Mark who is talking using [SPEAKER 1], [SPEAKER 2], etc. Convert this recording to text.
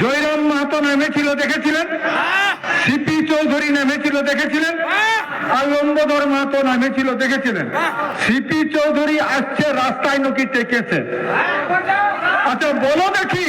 [SPEAKER 1] জয়রাম মাহাতো নেমেছিল দেখেছিলেন? হ্যাঁ। সিপি চৌধুরী নেমেছিল দেখেছিলেন? হ্যাঁ। আলম্বদর মাহাতো নেমেছিল দেখেছিলেন? হ্যাঁ। সিপি চৌধুরী আসছে রাস্তায় নকি টেকেছে আচ্ছা বলো দেখি